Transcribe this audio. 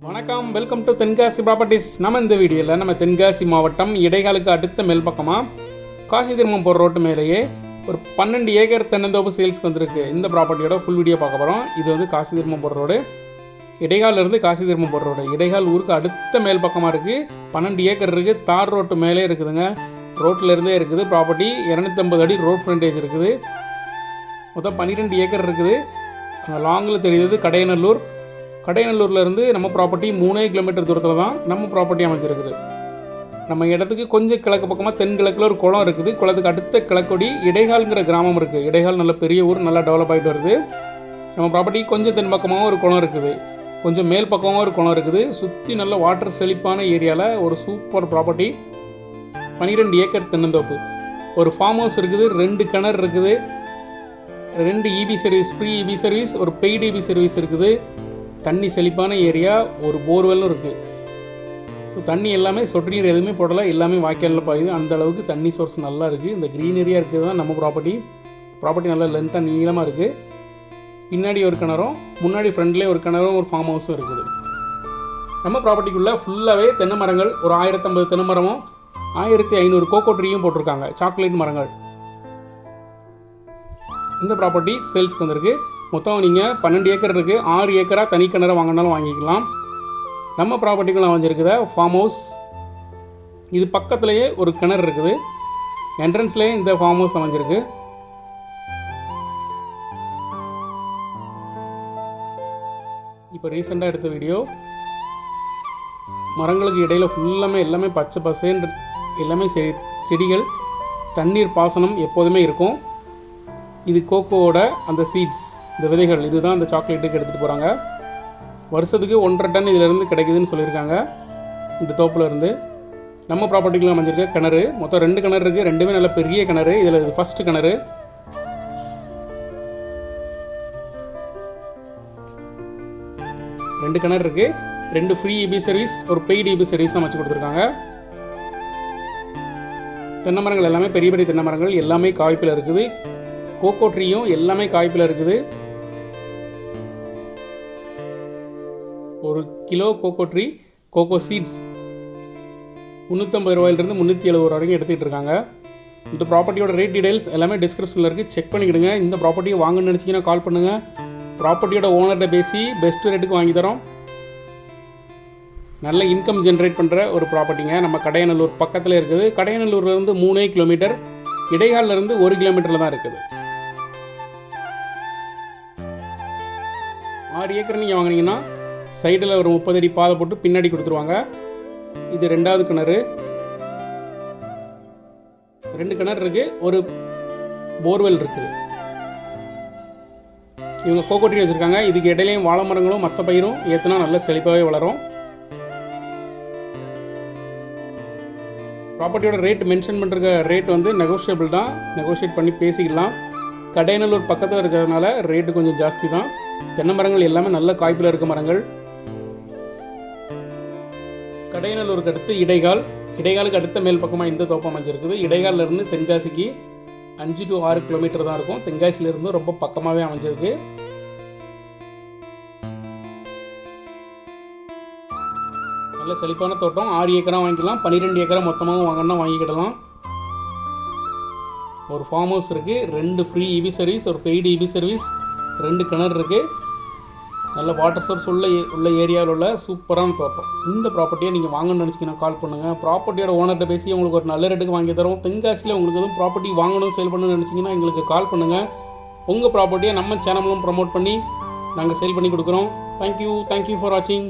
வணக்கம் welcome to Tenkasi properties நம்ம இந்த வீடியோவில் நம்ம தென்காசி மாவட்டம் இடைகாலுக்கு அடுத்த மேல் பக்கமாக காசி திருமம் போகிற ரோட்டு மேலேயே ஒரு பன்னெண்டு ஏக்கர் தென்னந்தோப்பு சேல்ஸ்க்கு வந்திருக்கு. இந்த ப்ராப்பர்ட்டியோட ஃபுல் வீடியோ பார்க்க போகிறோம் இது வந்து காசி திருமம் போகிற ரோடு இடைகாலிருந்து காசி திருமம் போகிற ரோடு இடைகால் ஊருக்கு அடுத்த மேல் பக்கமாக இருக்குது பன்னெண்டு ஏக்கர் இருக்குது தார் ரோட்டு மேலே இருக்குதுங்க. ரோட்டிலேருந்தே இருக்குது ப்ராப்பர்ட்டி இரநூத்தம்பது அடி ரோட் ஃப்ரண்டேஜ் இருக்குது. மொத்தம் பன்னிரெண்டு ஏக்கர் இருக்குது. லாங்கில் தெரியுது கடையநல்லூர். கடைநல்லூர்லேருந்து நம்ம ப்ராப்பர்ட்டி மூணே கிலோமீட்டர் தூரத்தில் தான் நம்ம ப்ராப்பர்ட்டி அமைஞ்சிருக்குது. நம்ம இடத்துக்கு கொஞ்சம் கிழக்கு பக்கமாக தென்கிழக்கில் ஒரு குளம் இருக்குது. குளத்துக்கு அடுத்த கிழக்கொடி இடைகால்ங்கிற கிராமம் இருக்குது இடைகால் நல்ல பெரிய ஊர் நல்லா டெவலப் ஆகிட்டு வருது. நம்ம ப்ராப்பர்ட்டி கொஞ்சம் தென் பக்கமாகவும் ஒரு குளம் இருக்குது. கொஞ்சம் மேல் பக்கமாகவும் ஒரு குளம் இருக்குது. சுற்றி நல்ல வாட்டர் செழிப்பான ஏரியாவில் ஒரு சூப்பர் ப்ராப்பர்ட்டி பன்னிரெண்டு ஏக்கர் தென்னந்தோப்பு. ஒரு ஃபார்ம் ஹவுஸ் இருக்குது ரெண்டு கிணறு இருக்குது. ரெண்டு EB service free EB service ஒரு பெய்டு இபி சர்வீஸ் இருக்குது. தண்ணி செழிப்பான ஏரியா ஒரு போர்வெல்லும் இருக்குது ஸோ தண்ணி எல்லாமே சொட்டு நீர் எதுவுமே போடலை. எல்லாமே வாய்க்காலில் பாயுது. அந்த அளவுக்கு தண்ணி சோர்ஸ் நல்லா இருக்குது இந்த க்ரீனரியாக இருக்கிறது தான் நம்ம ப்ராப்பர்ட்டி ப்ராப்பர்ட்டி நல்லா லென்த்தாக நீளமாக இருக்குது பின்னாடி ஒரு கிணறும் முன்னாடி ஃப்ரண்ட்லேயே ஒரு கிணறும் ஒரு ஃபார்ம் ஹவுஸும் இருக்குது. நம்ம ப்ராப்பர்ட்டிக்குள்ளே ஃபுல்லாகவே தென்னை மரங்கள் ஒரு ஆயிரத்தம்பது தென்னை மரமும் ஆயிரத்தி ஐநூறு கோகோ ட்ரீயும் போட்டிருக்காங்க. சாக்லேட் மரங்கள். இந்த ப்ராப்பர்ட்டி சேல்ஸ்க்கு வந்திருக்கு. மொத்தம் நீங்கள் பன்னெண்டு ஏக்கர் இருக்குது ஆறு ஏக்கராக தனி கிணறு வாங்கினாலும் வாங்கிக்கலாம். நம்ம ப்ராப்பர்ட்டிக்குள்ள அமைஞ்சிருக்குத? ஃபார்ம் ஹவுஸ் இது பக்கத்துலேயே ஒரு கிணறு இருக்குது. என்ட்ரன்ஸ்லேயே இந்த ஃபார்ம் ஹவுஸ் அமைஞ்சிருக்கு. இப்போ ரீசெண்டாக எடுத்த வீடியோ மரங்களுக்கு இடையில் ஃபுல்லாமே எல்லாமே பச்சை பசேன்னு எல்லாமே செடி செடிகள் தண்ணீர் பாசனம் எப்போதுமே இருக்கும். இது கோகோவோட அந்த சீட்ஸ் இந்த விதைகள் இதுதான் அந்த சாக்லேட்டுக்கு எடுத்துகிட்டு போகிறாங்க வருஷத்துக்கு ஒன்றரை டன் இதிலேருந்து கிடைக்குதுன்னு சொல்லியிருக்காங்க. இந்த தோப்புல இருந்து. நம்ம ப்ராப்பர்ட்டிக்குள்ள அமைஞ்சிருக்க கிணறு. மொத்தம் ரெண்டு கிணறு இருக்குது ரெண்டுமே நல்ல பெரிய கிணறு. இதில் இது ஃபஸ்ட்டு கிணறு. ரெண்டு கிணறு இருக்குது ரெண்டு ஃப்ரீ இபி சர்வீஸ் ஒரு பெய்டு இபி சர்வீஸ் அமைச்சு கொடுத்துருக்காங்க. தென்னை மரங்கள் எல்லாமே பெரிய பெரிய தென்னை மரங்கள். எல்லாமே காய்ப்பில் இருக்குது. கோகோ ட்ரீயும் எல்லாமே காய்ப்பில் இருக்குது. ஒரு kilo cocoa tree cocoa seeds முந்நூற்றம்பது ரூபாயிலிருந்து முந்நூற்றி எழுபது ரூபா வரைக்கும் எடுத்துகிட்டு இருக்காங்க. இந்த ப்ராப்பர்ட்டியோட ரேட் டீடைல்ஸ் எல்லாமே டிஸ்கிரிப்ஷனில் இருக்குது செக் பண்ணிக்கிடுங்க. இந்த ப்ராப்பர்ட்டியை வாங்கணும்னு நினச்சிங்கன்னா கால் பண்ணுங்கள் ப்ராப்பர்ட்டியோட ஓனர்கிட்ட பேசி பெஸ்ட் ரேட்டுக்கு வாங்கி தரோம். நல்ல இன்கம் ஜென்ரேட் பண்ணுற ஒரு ப்ராப்பர்ட்டிங்க நம்ம கடையநல்லூர் பக்கத்தில் இருக்குது. கடையநல்லூர்லேருந்து மூணே கிலோமீட்டர் இடைகாலில் இருந்து ஒரு கிலோமீட்டரில் தான் இருக்குது. ஆறு ஏக்கர் நீங்கள் வாங்குனீங்கன்னா சைடில் ஒரு முப்பது அடி பாதை போட்டு பின்னாடி கொடுத்துருவாங்க. இது ரெண்டாவது கிணறு. ரெண்டு கிணறு இருக்குது ஒரு போர்வெல் இருக்குது இவங்க கோகோ வச்சுருக்காங்க. இதுக்கு இடையிலையும் வாழை மரங்களும் மற்ற பயிரும் ஏற்றுனா நல்ல செழிப்பாகவே வளரும். ப்ராப்பர்ட்டியோட ரேட் மென்ஷன் பண்ணுற ரேட் வந்து நெகோஷியபிள் தான். நெகோஷியேட் பண்ணி பேசிக்கலாம். கடையநல்லூர் பக்கத்தில் இருக்கிறதுனால ரேட்டு கொஞ்சம் ஜாஸ்தி தான். தென்னை மரங்கள் எல்லாமே நல்ல காய்ப்பில் இருக்க மரங்கள். கடையநல்லூருக்கு அடுத்து இடைகால். இடைகாலுக்கு அடுத்த மேல் பக்கமாக இந்த தோப்பம் அமைஞ்சிருக்குது. இடைகாலில் இருந்து தென்காசிக்கு அஞ்சு டு ஆறு கிலோமீட்டர் தான் இருக்கும். தென்காசியிலிருந்து ரொம்ப பக்கமாகவே அமைஞ்சிருக்கு. நல்ல செழிப்பான தோட்டம். ஆறு ஏக்கரா வாங்கிக்கலாம். பன்னிரெண்டு ஏக்கரா மொத்தமாக வாங்கினா வாங்கிக்கிடலாம். ஒரு ஃபார்ம் ஹவுஸ் இருக்குது ரெண்டு ஃப்ரீ இபி சர்வீஸ் ஒரு பெய்டு இபி சர்வீஸ் ரெண்டு கிணறு இருக்குது நல்ல வாட்டர் சோர்ஸ் உள்ள உள்ள ஏரியாவில் உள்ள சூப்பரான தோட்டம். இந்த ப்ராப்பர்ட்டியை நீங்கள் வாங்கணும்னு நினச்சிங்கன்னா கால் பண்ணுங்கள் ப்ராப்பர்ட்டியோட ஓனர்கிட்ட பேசி உங்களுக்கு ஒரு நல்ல ரேட்டுக்கு வாங்கி தரோம் தென்காசியில் உங்களுக்கு எதுவும் ப்ராப்பர்ட்டி வாங்கணும் சேல் பண்ணணும்னு நினச்சிங்கன்னா எங்களுக்கு கால் பண்ணுங்கள் உங்கள் ப்ராப்பர்ட்டியை நம்ம சேனலும் ப்ரமோட் பண்ணி நாங்கள் சேல் பண்ணி கொடுக்குறோம். தேங்க்யூ தேங்க்யூ ஃபார் வாட்சிங்